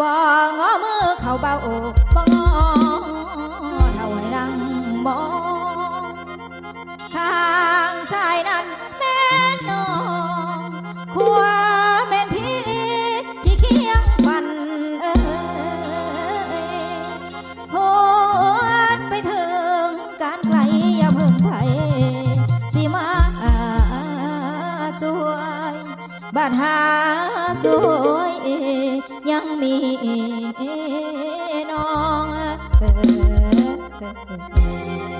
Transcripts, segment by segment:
บ่เงอมือเข้าเบาอกบ่งอเท่าให้ดังมองข้างซ้ายนั้นแม่นน้องขวาแม่นพี่ที่เคียงฟันเอ้ยโหวนไปถึงการไกลอย่าเพิ่งไผสิมาช่ว บาดหาสวยยังมีน้องเออ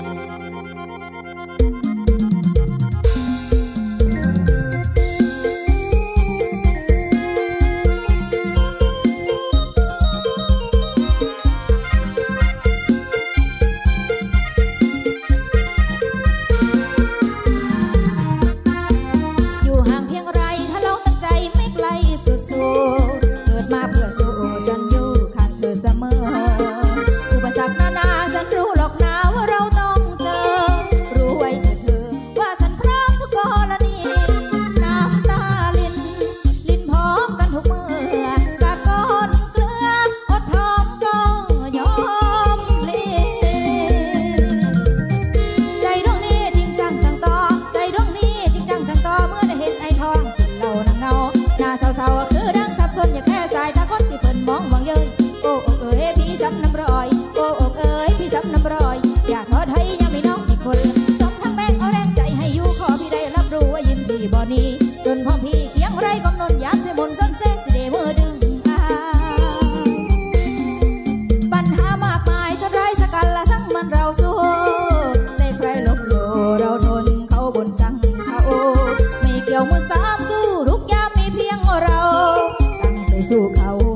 ศร้าคือดังสับสนอย่าแค่สายตาคนที่เพิ่นมองมองเย้ยโอ้โอ้เอ้พี่ซ้ำน้ำร้อน beijo, caô.